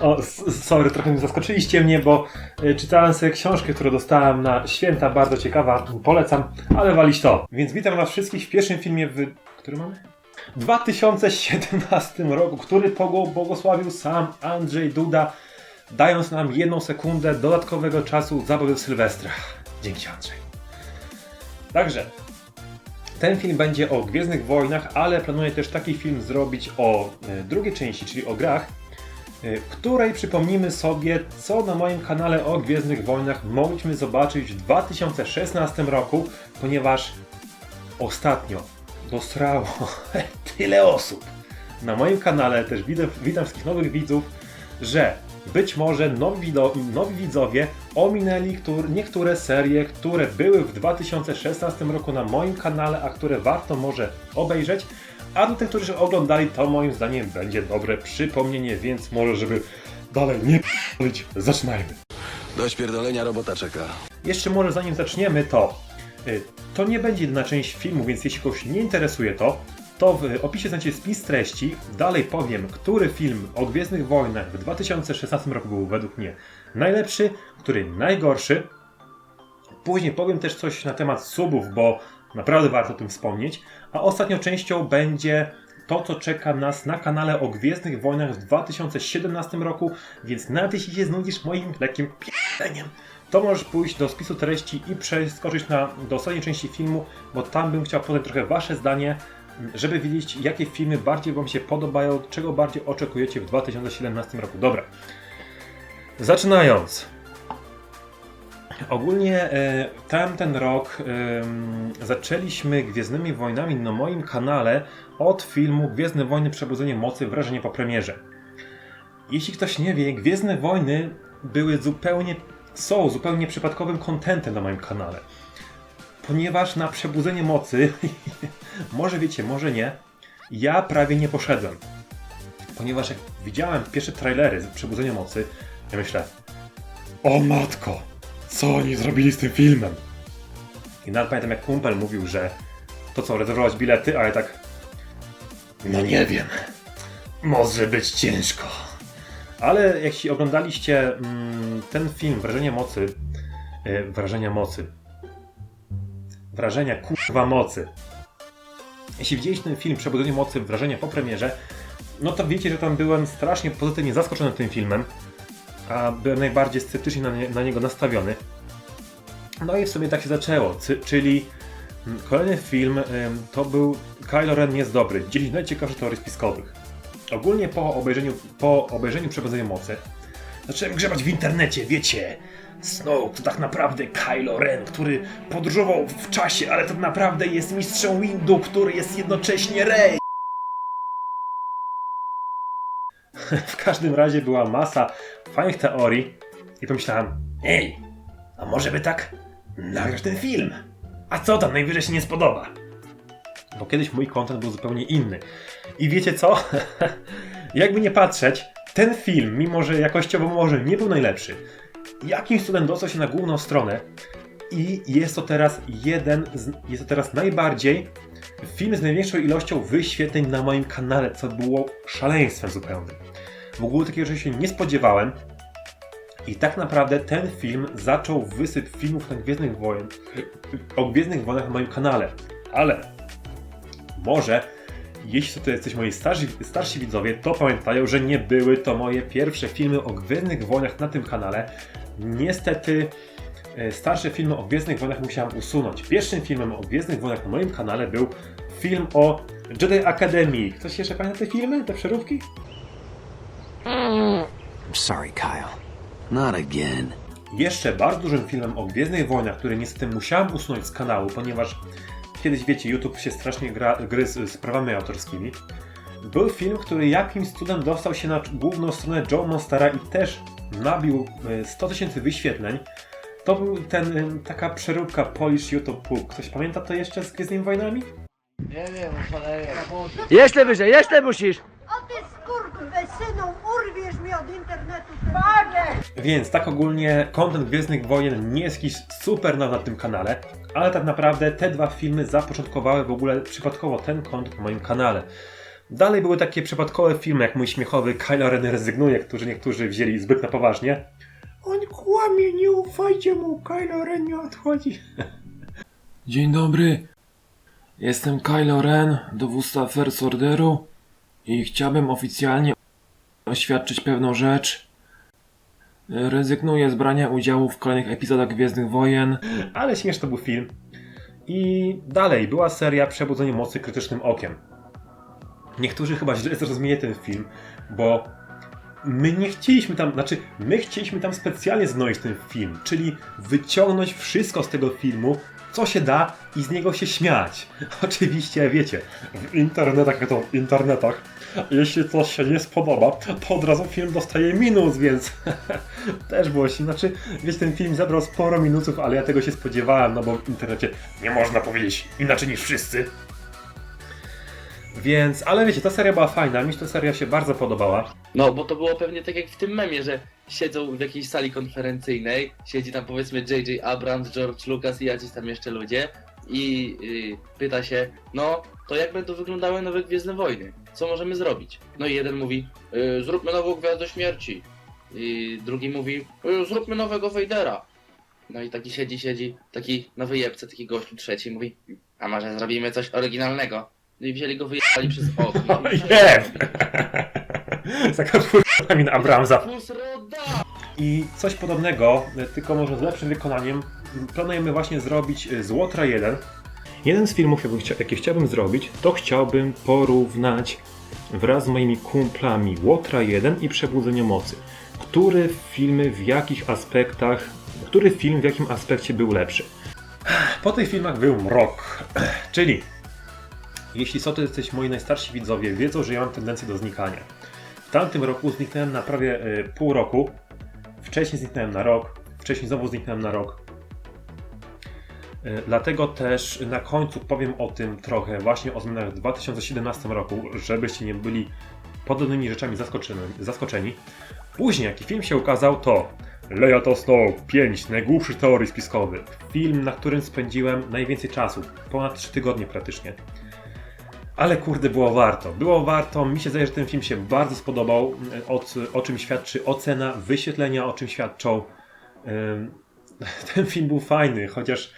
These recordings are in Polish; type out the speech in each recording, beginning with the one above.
O, sorry, trochę mi zaskoczyliście mnie, bo y, czytałem sobie książkę, którą dostałem na święta, bardzo ciekawa, polecam, ale walić to. Więc witam was wszystkich w pierwszym filmie w... który mamy? 2017 roku, który błogosławił sam Andrzej Duda, dając nam jedną sekundę dodatkowego czasu zabawy w Sylwestra. Dzięki Andrzej. Także, ten film będzie o Gwiezdnych Wojnach, ale planuję też taki film zrobić o e, drugiej części, czyli o grach, e, w której przypomnimy sobie, co na moim kanale o Gwiezdnych Wojnach mogliśmy zobaczyć w 2016 roku, ponieważ ostatnio dostrało tyle osób. Na moim kanale, też witam, witam wszystkich nowych widzów, że być może nowi, nowi widzowie ominęli któr, niektóre serie, które były w 2016 roku na moim kanale, a które warto może obejrzeć. A dla tych, którzy oglądali, to moim zdaniem będzie dobre przypomnienie, więc może, żeby dalej nie p***lić, zaczynajmy. Do śpierdolenia robota czeka. Jeszcze może zanim zaczniemy, to y, to nie będzie jedyna część filmu, więc jeśli kogoś nie interesuje to, to w opisie znajdziecie spis treści. Dalej powiem, który film o Gwiezdnych Wojnach w 2016 roku był według mnie najlepszy, który najgorszy. Później powiem też coś na temat subów, bo naprawdę warto o tym wspomnieć. A ostatnią częścią będzie to, co czeka nas na kanale o Gwiezdnych Wojnach w 2017 roku, więc nawet jeśli się znudzisz moim lekkim p***leniem, to możesz pójść do spisu treści i przeskoczyć na, do ostatniej części filmu, bo tam bym chciał podać trochę Wasze zdanie, żeby wiedzieć, jakie filmy bardziej Wam się podobają, czego bardziej oczekujecie w 2017 roku. Dobra. Zaczynając. Ogólnie e, tamten rok zaczęliśmy Gwiezdnymi Wojnami na moim kanale od filmu Gwiezdne Wojny Przebudzenie Mocy Wrażenie po premierze. Jeśli ktoś nie wie, Gwiezdne Wojny były zupełnie, są zupełnie przypadkowym kontentem na moim kanale. Ponieważ na Przebudzenie Mocy, może wiecie, może nie, ja prawie nie poszedłem. Ponieważ jak widziałem pierwsze trailery z Przebudzenia Mocy, ja myślę, o matko, co oni zrobili z tym filmem? I nawet pamiętam jak kumpel mówił, że to co, rezerwować bilety, a ja tak, no nie wiem, może być ciężko. Ale jeśli oglądaliście mm, ten film, Wrażenie Mocy, e, Wrażenia Mocy, Wrażenia kurwa mocy. Jeśli widzieliście ten film Przebudzenie Mocy, Wrażenia po premierze, no to wiecie, że tam byłem strasznie pozytywnie zaskoczony tym filmem, a byłem najbardziej sceptycznie na, nie, na niego nastawiony. No i w sumie tak się zaczęło, cy, czyli mm, kolejny film to był Kylo Ren jest dobry, 10 najciekawszych teorii spiskowych. Ogólnie po obejrzeniu, po obejrzeniu Przebudzenia Mocy zacząłem grzebać w internecie, wiecie. Snoke to tak naprawdę Kylo Ren, który podróżował w czasie, ale tak naprawdę jest mistrzem Windu, który jest jednocześnie Rey. w każdym razie była masa fajnych teorii i pomyślałem, ej, a może by tak nagrać ten film? A co tam najwyżej się nie spodoba? Bo kiedyś mój content był zupełnie inny. I wiecie co? Jakby nie patrzeć, ten film, mimo że jakościowo może nie był najlepszy, jakimś cudem dostał się na główną stronę i jest to teraz jeden, z, jest to teraz najbardziej film z największą ilością wyświetleń na moim kanale, co było szaleństwem zupełnym. W ogóle takiego rzeczy się nie spodziewałem i tak naprawdę ten film zaczął wysyp filmów na Gwiezdnych Wojen, o Gwiezdnych Wojnach na moim kanale. Ale może jeśli to jesteś moi starsi, starsi widzowie, to pamiętają, że nie były to moje pierwsze filmy o Gwiezdnych Wojnach na tym kanale. Niestety e, starsze filmy o Gwiezdnych Wojnach musiałem usunąć. Pierwszym filmem o Gwiezdnych Wojnach na moim kanale był film o Jedi Academy. Ktoś jeszcze pamięta te filmy, te przeróbki? I'm sorry, Kyle. Not again. Jeszcze bardzo dużym filmem o Gwiezdnych Wojnach, który niestety musiałem usunąć z kanału, ponieważ kiedyś wiecie, YouTube się strasznie gra, gryzł z prawami autorskimi. Był film, który jakimś cudem dostał się na główną stronę Joe Monstera i też nabił e, 100 tysięcy wyświetleń. To był ten, e, taka przeróbka Polish YouTube Book. Ktoś pamięta to jeszcze z Gwiezdnymi Wojnami? Jeszcze wyżej, jeszcze musisz! O ty skurwysynu, urwiesz mi od internetu. Więc tak ogólnie content Gwiezdnych Wojen nie jest jakiś super nowy na tym kanale, ale tak naprawdę te dwa filmy zapoczątkowały w ogóle przypadkowo ten content na moim kanale. Dalej były takie przypadkowe filmy, jak mój śmiechowy Kylo Ren rezygnuje, którzy niektórzy wzięli zbyt na poważnie. On kłamie, nie ufajcie mu, Kylo Ren nie odchodzi. Dzień dobry. Jestem Kylo Ren, dowódca First Orderu i chciałbym oficjalnie oświadczyć pewną rzecz. Rezygnuję z brania udziału w kolejnych epizodach Gwiezdnych Wojen. Ale śmieszny był film. I dalej była seria Przebudzenie Mocy Krytycznym Okiem. Niektórzy chyba źle zrozumieli ten film, bo my nie chcieliśmy tam, znaczy my chcieliśmy tam specjalnie znoić ten film, czyli wyciągnąć wszystko z tego filmu, co się da i z niego się śmiać. Oczywiście, wiecie, w internetach, to w internetach, jeśli coś się nie spodoba, to od razu film dostaje minus, więc też było się, znaczy, wiecie, ten film zabrał sporo minusów, ale ja tego się spodziewałem, no bo w internecie nie można powiedzieć inaczej niż wszyscy. Więc, ale wiecie, ta seria była fajna, mi się ta seria się bardzo podobała. No, bo to było pewnie tak jak w tym memie, że siedzą w jakiejś sali konferencyjnej, siedzi tam powiedzmy J.J. Abrams, George Lucas i jacyś tam jeszcze ludzie i y, pyta się, no, to jak będą wyglądały nowe Gwiezdne Wojny? Co możemy zrobić? No i jeden mówi, y, zróbmy nową Gwiazdę Śmierci. I drugi mówi, y, zróbmy nowego Vadera. No i taki siedzi, siedzi, taki na wyjebce, taki gościu trzeci mówi, a może zrobimy coś oryginalnego? No i wzięli go, wyjechali przez okno. musieli Nie! zrobić. Taka kurwa min Abramsa. Plus roda! I coś podobnego, tylko może z lepszym wykonaniem, planujemy właśnie zrobić z Łotra 1. Jeden z filmów, jaki chciałbym zrobić, to chciałbym porównać wraz z moimi kumplami Łotra 1 i Przebudzenie Mocy. Który filmy w jakich aspektach, który film w jakim aspekcie był lepszy? Po tych filmach był mrok, czyli jeśli są to jesteś moi najstarsi widzowie, wiedzą, że ja mam tendencję do znikania. W tamtym roku zniknąłem na prawie y, pół roku, Wcześniej zniknąłem na rok, wcześniej znowu zniknąłem na rok. E, Dlatego też na końcu powiem o tym trochę, właśnie o zmianach w 2017 roku, żebyście nie byli podobnymi rzeczami zaskoczeni. Później, jaki film się ukazał, to Leia to Snow 5, najgłupszy teorii spiskowy. Film, na którym spędziłem najwięcej czasu, ponad 3 tygodnie praktycznie. Ale kurde, było warto. Było warto. Mi się zdaje, że ten film się bardzo spodobał. O, o czym świadczy ocena, wyświetlenia, o czym świadczą. Ym, Ten film był fajny, chociaż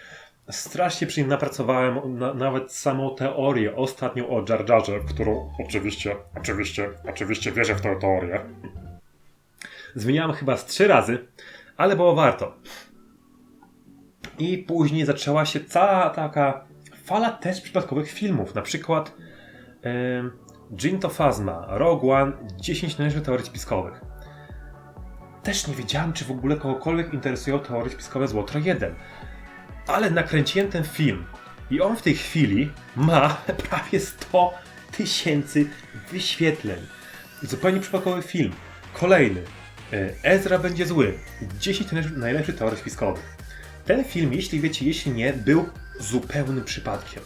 strasznie przy nim napracowałem na, nawet samą teorię ostatnią o Jar Jarze, którą oczywiście, oczywiście, oczywiście wierzę w tę teorię. Zmieniałem chyba z trzy razy, ale było warto. I później zaczęła się cała taka fala też przypadkowych filmów, na przykład Jin to Phasma, Rogue One, 10 najlepszych teorii spiskowych. Też nie wiedziałem, czy w ogóle kogokolwiek interesują teorie spiskowe z Łotra 1. Ale nakręciłem ten film i on w tej chwili ma prawie 100 tysięcy wyświetleń. Zupełnie przypadkowy film. Kolejny. Y, Ezra będzie zły. 10 najlepszych- najlepszych teorii spiskowych. Ten film, jeśli wiecie, jeśli nie, był zupełnym przypadkiem.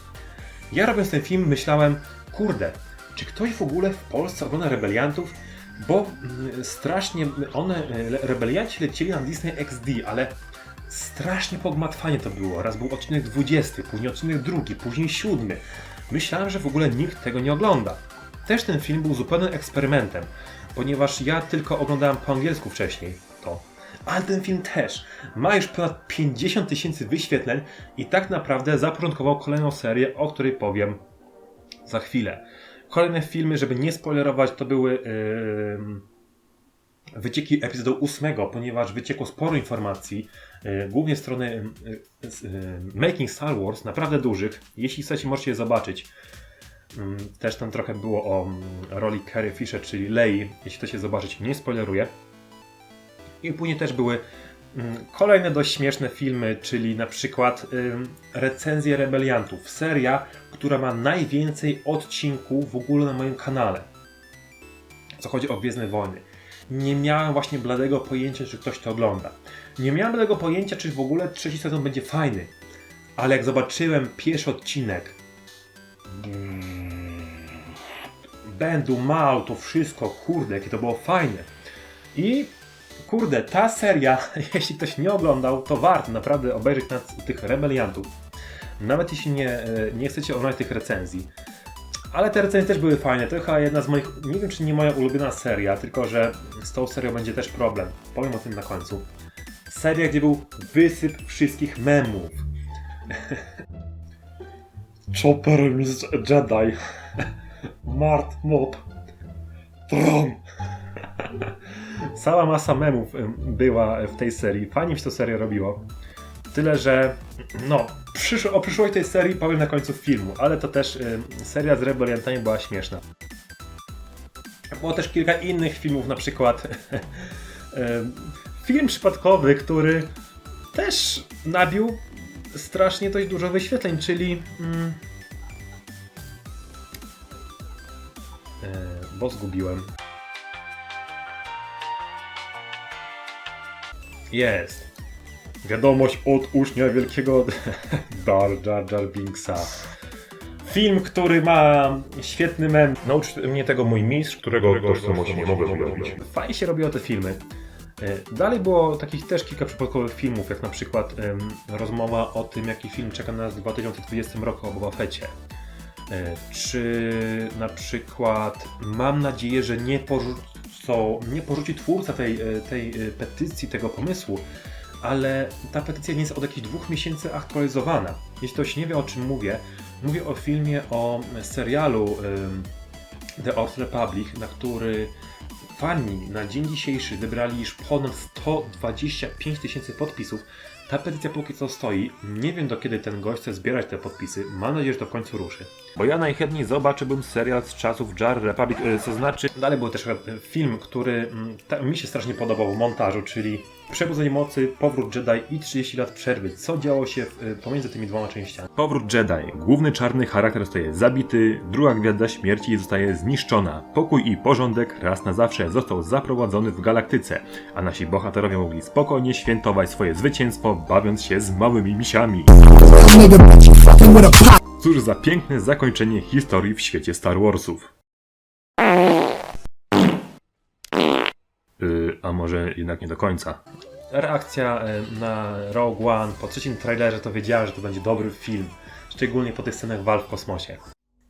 Ja robiąc ten film myślałem, kurde, czy ktoś w ogóle w Polsce ogląda Rebeliantów? Bo mm, strasznie one, e, rebelianci lecieli na Disney XD, ale strasznie pogmatwanie to było. Raz był odcinek 20, później odcinek drugi, później siódmy. Myślałem, że w ogóle nikt tego nie ogląda. Też ten film był zupełnym eksperymentem, ponieważ ja tylko oglądałem po angielsku wcześniej to. Ale ten film też ma już ponad 50 tysięcy wyświetleń i tak naprawdę zapoczątkował kolejną serię, o której powiem za chwilę. Kolejne filmy, żeby nie spoilerować, to były yy, wycieki epizodu 8, ponieważ wyciekło sporo informacji, yy, głównie strony z, yy, Making Star Wars, naprawdę dużych. Jeśli chcecie, możecie je zobaczyć. Ym, Też tam trochę było o mm, roli Carrie Fisher, czyli Lei. Jeśli chcecie zobaczyć, nie spoileruję. I później też były mm, kolejne dość śmieszne filmy, czyli na przykład recenzje Rebeliantów. Seria, która ma najwięcej odcinków w ogóle na moim kanale. Co chodzi o Gwiezdne Wojny. Nie miałem właśnie bladego pojęcia, czy ktoś to ogląda. Nie miałem bladego pojęcia, czy w ogóle trzeci sezon będzie fajny. Ale jak zobaczyłem pierwszy odcinek, Bendu, Mał, to wszystko, kurde, jakie to było fajne. I kurde, ta seria, jeśli ktoś nie oglądał, to warto naprawdę obejrzeć na tych rebeliantów. Nawet jeśli nie, e, nie chcecie oglądać tych recenzji. Ale te recenzje też były fajne. To chyba jedna z moich, nie wiem czy nie moja ulubiona seria, tylko że z tą serią będzie też problem. Powiem o tym na końcu. Seria, gdzie był wysyp wszystkich memów. Chopper Mistrz Jedi. Mart Mob. Tron. Cała masa memów em, była w tej serii. Fajnie się to serię robiło. Tyle, że no, przysz o przyszłości tej serii powiem na końcu filmu, ale to też em, seria z rebeliantami była śmieszna. Było też kilka innych filmów, na przykład em, film przypadkowy, który też nabił strasznie dość dużo wyświetleń, czyli mm, e, bo zgubiłem. Jest. Wiadomość od ucznia wielkiego Dar Jar Jar Binksa. Film, który ma świetny mem. Nauczył mnie tego mój mistrz, którego tożsamości nie mogę wyjawić. Fajnie się robiło te filmy. E, Dalej było takich też kilka przypadkowych filmów, jak na przykład rozmowa o tym, jaki film czeka nas w 2020 roku o Boba. E, Czy na przykład mam nadzieję, że nie porzucą, nie porzuci twórca tej, e, tej petycji, tego pomysłu, ale ta petycja nie jest od jakichś dwóch miesięcy aktualizowana. Jeśli ktoś nie wie o czym mówię, mówię o filmie o serialu The Old Republic, na który fani na dzień dzisiejszy zebrali już ponad 125 tysięcy podpisów. Ta petycja póki co stoi. Nie wiem do kiedy ten gość chce zbierać te podpisy. Mam nadzieję, że to w końcu ruszy. Bo ja najchętniej zobaczyłbym serial z czasów Jar Republic, e, co znaczy... Dalej był też e, film, który mm, mi się strasznie podobał w montażu, czyli Przebudzenie mocy, Powrót Jedi i 30 lat przerwy. Co działo się e, pomiędzy tymi dwoma częściami? Powrót Jedi. Główny czarny charakter zostaje zabity, druga gwiazda śmierci zostaje zniszczona. Pokój i porządek raz na zawsze został zaprowadzony w galaktyce, a nasi bohaterowie mogli spokojnie świętować swoje zwycięstwo, bawiąc się z małymi misiami. Cóż za piękne zakończenie historii w świecie Star Warsów. Yy, a może jednak nie do końca. Reakcja y, na Rogue One po trzecim trailerze to wiedziałem, że to będzie dobry film. Szczególnie po tych scenach walk w kosmosie.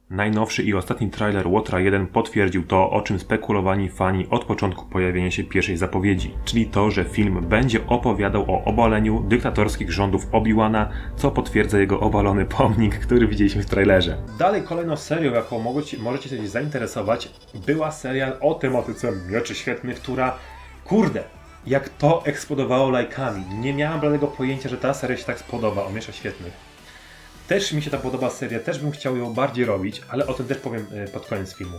Najnowszy i ostatni trailer Łotra 1 potwierdził to, o czym spekulowani fani od początku pojawienia się pierwszej zapowiedzi, czyli to, że film będzie opowiadał o obaleniu dyktatorskich rządów Obi-Wana, co potwierdza jego obalony pomnik, który widzieliśmy w trailerze. Dalej kolejną serią, jaką możecie, możecie się zainteresować, była seria o tematyce Mieczy Świetnych, która, kurde, jak to eksplodowało lajkami. Nie miałem bladego pojęcia, że ta seria się tak spodoba o Mieczach Świetnych. Też mi się ta podoba seria, też bym chciał ją bardziej robić, ale o tym też powiem y, pod koniec filmu.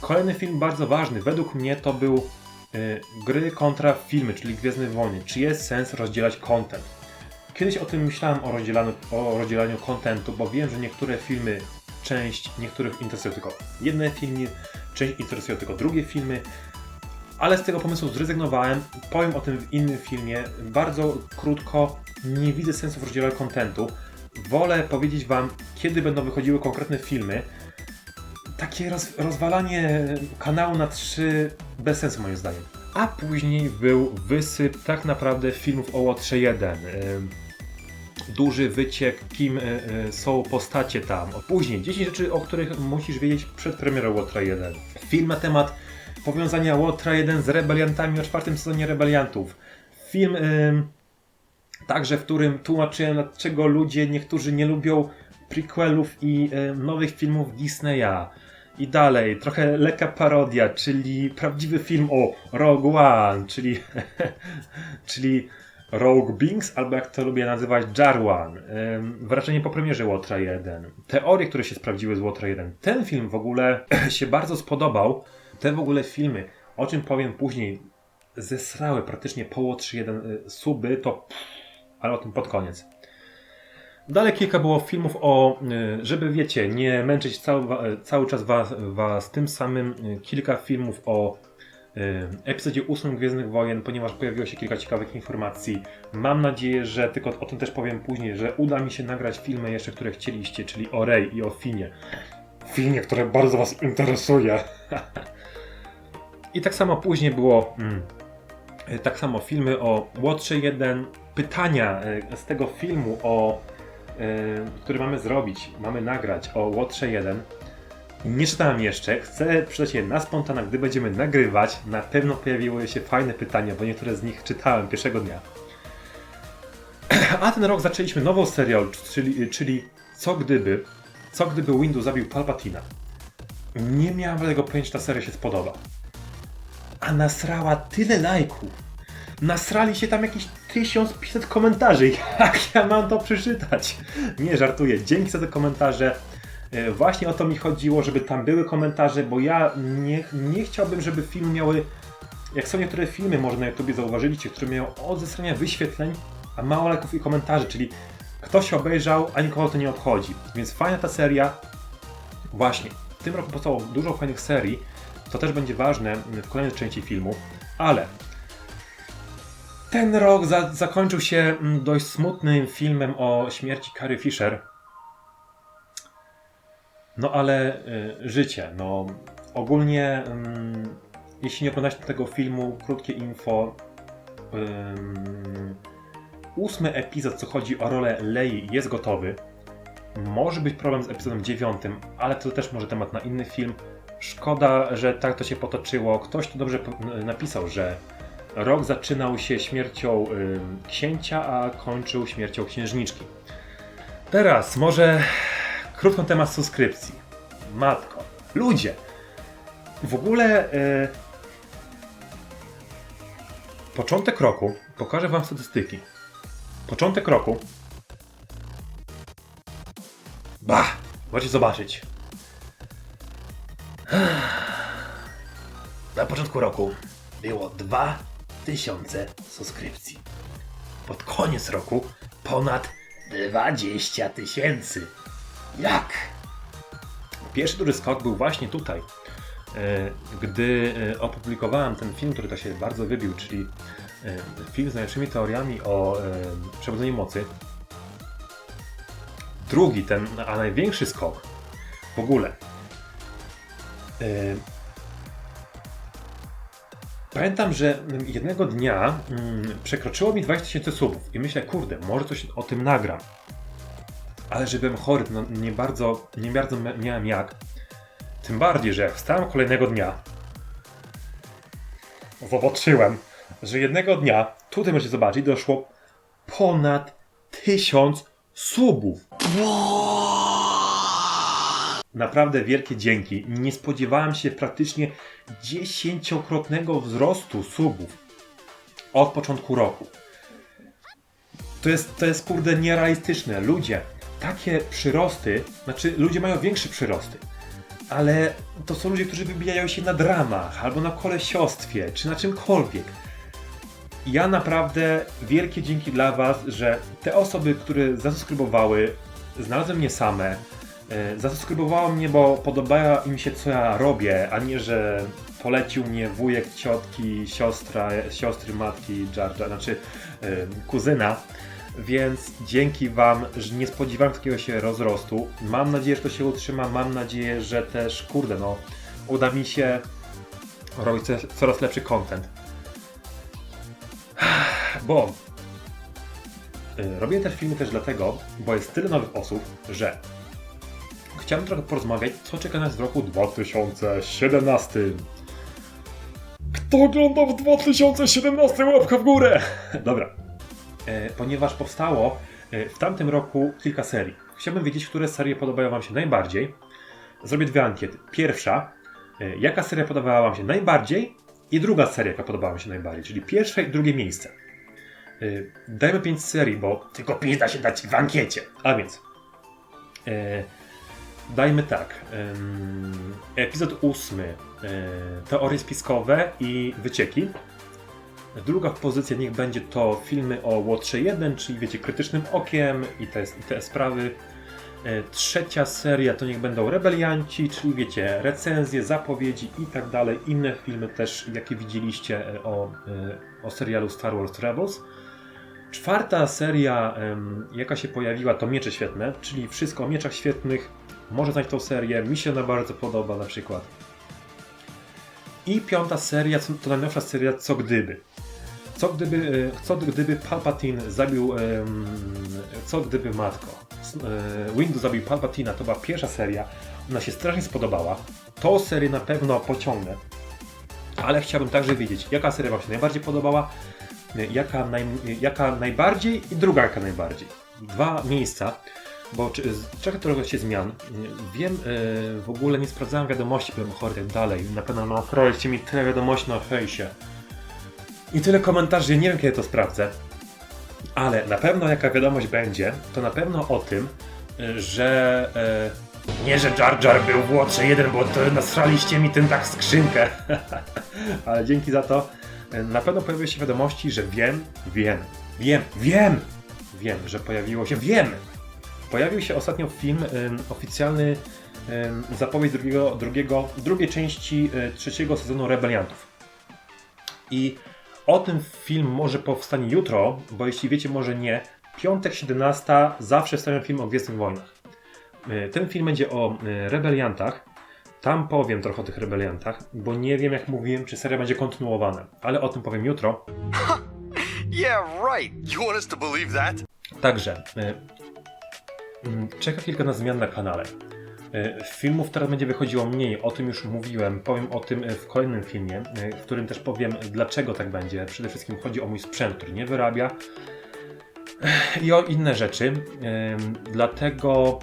Kolejny film bardzo ważny, według mnie to był y, gry kontra filmy, czyli Gwiezdne Wojny. Czy jest sens rozdzielać content? Kiedyś o tym myślałem o rozdzielaniu, o rozdzielaniu contentu, bo wiem, że niektóre filmy, część niektórych interesują tylko jedne filmy, część interesują tylko drugie filmy, ale z tego pomysłu zrezygnowałem. Powiem o tym w innym filmie. Bardzo krótko, nie widzę sensu w rozdzielaniu kontentu. Wolę powiedzieć Wam, kiedy będą wychodziły konkretne filmy. Takie roz, rozwalanie kanału na trzy bez sensu moim zdaniem. A później był wysyp tak naprawdę filmów o Łotrze 1. Ym, Duży wyciek, kim y, y, są postacie tam. Później 10 rzeczy, o których musisz wiedzieć przed premierą Łotra 1. Film na temat powiązania Łotra 1 z rebeliantami o czwartym sezonie rebeliantów. Film ym, także, w którym tłumaczyłem, dlaczego ludzie niektórzy nie lubią prequelów i y, nowych filmów Disneya. I dalej, trochę lekka parodia, czyli prawdziwy film o Rogue One, czyli, czyli Rogue Binks, albo jak to lubię nazywać Jar One. Ym, wrażenie po premierze Łotra 1. Teorie, które się sprawdziły z Łotra 1. Ten film w ogóle się bardzo spodobał. Te w ogóle filmy, o czym powiem później, zesrały praktycznie po Łotrze 1 y, suby, to pff, ale o tym pod koniec. Dalej kilka było filmów o, y, żeby wiecie, nie męczyć cały, wa- cały czas was, was tym samym, y, kilka filmów o y, epizodzie 8 Gwiezdnych Wojen, ponieważ pojawiło się kilka ciekawych informacji. Mam nadzieję, że, tylko o tym też powiem później, że uda mi się nagrać filmy jeszcze, które chcieliście, czyli o Rey i o Finie. Finie, które bardzo was interesuje. I tak samo później było... Mm, y, tak samo filmy o Łotrze 1, pytania y, z tego filmu, o, y, który mamy zrobić, mamy nagrać o Łotrze 1. Nie czytałem jeszcze, chcę przeczytać je na spontana, gdy będziemy nagrywać. Na pewno pojawiły się fajne pytania, bo niektóre z nich czytałem pierwszego dnia. A ten rok zaczęliśmy nową serial, czyli, czyli Co gdyby, co gdyby Windows zabił Palpatina. Nie miałem tego pojęcia, że ta seria się spodoba. A nasrała tyle lajków. Nasrali się tam jakieś 1500 komentarzy. Jak ja mam to przeczytać? Nie żartuję. Dzięki za te komentarze. E, Właśnie o to mi chodziło, żeby tam były komentarze, bo ja nie, nie chciałbym, żeby filmy miały. Jak są niektóre filmy, może na YouTubie zauważyliście, które mają od zesrania wyświetleń, a mało lajków i komentarzy, czyli ktoś obejrzał, a nikogo to nie obchodzi. Więc fajna ta seria. Właśnie, w tym roku powstało dużo fajnych serii, to też będzie ważne w kolejnej części filmu, ale ten rok za zakończył się mm, dość smutnym filmem o śmierci Carrie Fisher. No ale y, życie, no ogólnie ym, jeśli nie oglądacie tego filmu, krótkie info. Ym, ósmy epizod, co chodzi o rolę Lei, jest gotowy. Może być problem z epizodem dziewiątym, ale to też może temat na inny film. Szkoda, że tak to się potoczyło. Ktoś tu dobrze napisał, że rok zaczynał się śmiercią księcia, a kończył śmiercią księżniczki. Teraz może krótko temat subskrypcji. Matko, ludzie! W ogóle y, początek roku, pokażę wam statystyki. Początek roku. Bah! Możecie zobaczyć. Na początku roku było 2000 subskrypcji. Pod koniec roku ponad 20 tysięcy. Jak? Pierwszy duży skok był właśnie tutaj. E, Gdy e, opublikowałem ten film, który to się bardzo wybił, czyli e, film z najlepszymi teoriami o przebudzeniu mocy. Drugi, ten, a największy skok w ogóle. E, Pamiętam, że jednego dnia mm, przekroczyło mi 20 tysięcy subów i myślę, kurde, może coś o tym nagram. Ale że byłem chory, no nie bardzo, nie bardzo mia- miałem jak. Tym bardziej, że jak wstałem kolejnego dnia, zobaczyłem, że jednego dnia, tutaj możecie zobaczyć, doszło ponad tysiąc subów. Naprawdę wielkie dzięki. Nie spodziewałem się praktycznie dziesięciokrotnego wzrostu subów od początku roku. To jest, to jest kurde nierealistyczne. Ludzie, takie przyrosty, znaczy ludzie mają większe przyrosty, ale to są ludzie, którzy wybijają się na dramach, albo na kolesiostwie, czy na czymkolwiek. Ja naprawdę wielkie dzięki dla Was, że te osoby, które zasubskrybowały, znalazły mnie same, e, zasubskrybowały mnie, bo podoba im się co ja robię, a nie, że polecił mnie wujek, ciotki, siostra, siostry, matki, Jar znaczy e, kuzyna. Więc dzięki Wam, że nie spodziewałem takiego się rozrostu. Mam nadzieję, że to się utrzyma. Mam nadzieję, że też, kurde, no, uda mi się robić co- coraz lepszy content. Bo y, robię te filmy też dlatego, bo jest tyle nowych osób, że chciałem trochę porozmawiać, co czeka nas w roku 2017. Kto ogląda w 2017 łapka w górę? Dobra. E, ponieważ powstało e, w tamtym roku kilka serii. Chciałbym wiedzieć, które serie podobają Wam się najbardziej. Zrobię dwie ankiety. Pierwsza, e, jaka seria podobała Wam się najbardziej i druga seria, jaka podobała mi się najbardziej, czyli pierwsze i drugie miejsce. E, Dajmy pięć serii, bo tylko pięć da się dać w ankiecie. A więc, e, dajmy tak. epizod ósmy, e, teorie spiskowe i wycieki. Druga pozycja niech będzie to filmy o Łotrze 1, czyli wiecie, krytycznym okiem i te, i te sprawy. E, Trzecia seria to niech będą Rebelianci, czyli wiecie, recenzje, zapowiedzi i tak dalej. Inne filmy też, jakie widzieliście e, o, o serialu Star Wars Rebels. Czwarta seria, jaka się pojawiła, to Miecze Świetne, czyli wszystko o mieczach świetnych. Może znać tą serię, mi się ona bardzo podoba na przykład. I piąta seria, to najnowsza seria Co Gdyby. Co gdyby, e, co gdyby Palpatine zabił, co gdyby matko. e, Windu zabił Palpatina, to była pierwsza seria. Ona się strasznie spodobała. Tą serię na pewno pociągnę. Ale chciałbym także wiedzieć, jaka seria Wam się najbardziej podobała, e, jaka, naj, jaka najbardziej i druga jaka najbardziej. Dwa miejsca, bo czeka trochę się zmian. Wiem, e, w ogóle nie sprawdzałem wiadomości, byłem chory i tak dalej. Na pewno na projekcie mi tyle wiadomości na fejsie. I tyle komentarzy, nie wiem kiedy to sprawdzę. Ale na pewno jaka wiadomość będzie, to na pewno o tym, y, że e, nie, że Jar Jar był w Łotrze 1, bo to nasraliście mi ten tak skrzynkę. Ale dzięki za to na pewno pojawiły się wiadomości, że wiem, wiem, wiem, wiem, wiem, że pojawiło się, wiem. Pojawił się ostatnio film oficjalny zapowiedź drugiego, drugiego, drugiej części y, trzeciego sezonu Rebeliantów. I o tym film może powstanie jutro, bo jeśli wiecie, może nie. Piątek 17 zawsze wstawiam film o Gwiezdnych Wojnach. Y, Ten film będzie o y, rebeliantach. Tam powiem trochę o tych rebeliantach, bo nie wiem, jak mówiłem, czy seria będzie kontynuowana. Ale o tym powiem jutro. Yeah, right. You want us to believe that? Także czeka kilka na zmian na kanale. Y, Filmów teraz będzie wychodziło mniej, o tym już mówiłem. Powiem o tym y, w kolejnym filmie, y, w którym też powiem, dlaczego tak będzie. Przede wszystkim chodzi o mój sprzęt, który nie wyrabia i o inne rzeczy. Dlatego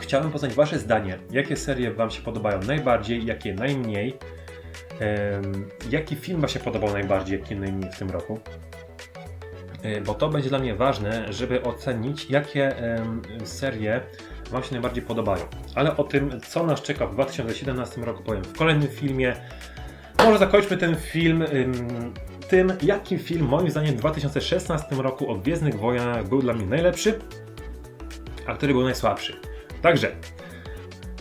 chciałem poznać Wasze zdanie. Jakie serie Wam się podobają najbardziej, jakie najmniej? Jaki film Wam się podobał najbardziej, jaki najmniej w tym roku? Y, bo to będzie dla mnie ważne, żeby ocenić, jakie serie Wam się najbardziej podobają. Ale o tym, co nas czeka w 2017 roku, powiem w kolejnym filmie. Może zakończmy ten film ym, tym, jaki film moim zdaniem w 2016 roku o Gwiezdnych Wojnach był dla mnie najlepszy, a który był najsłabszy. Także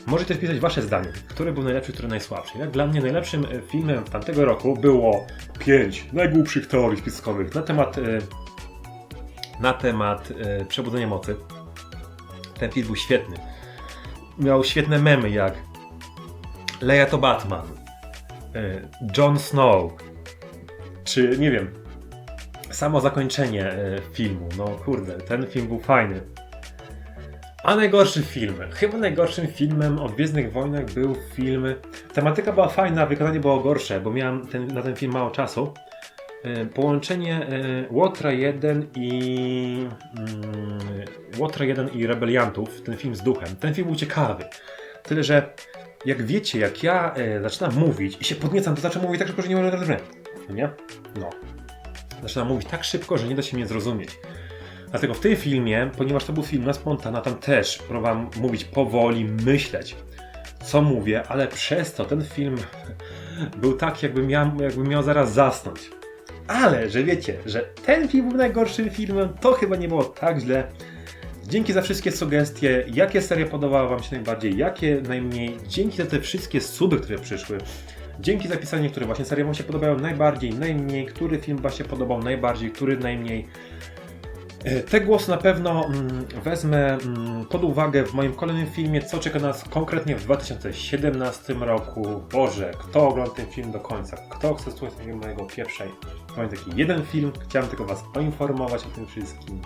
możecie wpisać Wasze zdanie, który był najlepszy, który najsłabszy. Jak dla mnie najlepszym e, filmem tamtego roku było 5 najgłupszych teorii spiskowych na temat e, na temat e, Przebudzenia Mocy. Ten film był świetny. Miał świetne memy jak Leia to Batman, e, Jon Snow, czy nie wiem, samo zakończenie e, filmu. No kurde, ten film był fajny. A najgorszy film. Chyba najgorszym filmem o Gwiezdnych Wojnach był film. Tematyka była fajna, wykonanie było gorsze, bo miałem ten, na ten film mało czasu. E, Połączenie e, Łotra 1 i mm, Łotra 1 i Rebeliantów, ten film z duchem. Ten film był ciekawy. Tyle, że jak wiecie, jak ja e, zaczynam mówić i się podniecam, to zaczynam mówić tak szybko, że nie mogę No nie? No. Zaczynam mówić tak szybko, że nie da się mnie zrozumieć. Dlatego w tym filmie, ponieważ to był film na spontana, tam też próbowałem mówić powoli, myśleć, co mówię, ale przez to ten film był tak, jakby miał, jakby miał zaraz zasnąć. Ale, że wiecie, że ten film był najgorszym filmem, to chyba nie było tak źle. Dzięki za wszystkie sugestie, jakie serie podobały Wam się najbardziej, jakie najmniej. Dzięki za te wszystkie suby, które przyszły. Dzięki za pisanie, które właśnie serie Wam się podobają najbardziej, najmniej, który film Wam się podobał najbardziej, który najmniej. E, Te głosy na pewno mm, wezmę mm, pod uwagę w moim kolejnym filmie, co czeka nas konkretnie w 2017 roku. Boże, kto ogląda ten film do końca? Kto chce słuchać mojego pierwszej? Mam taki jeden film, chciałem tylko Was poinformować o tym wszystkim.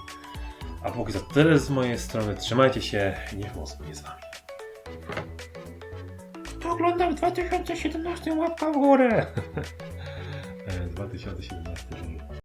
A póki co tyle z mojej strony, trzymajcie się, niech moc będzie z Wami. Kto oglądał w 2017 łapka w górę? E, 2017 żyje.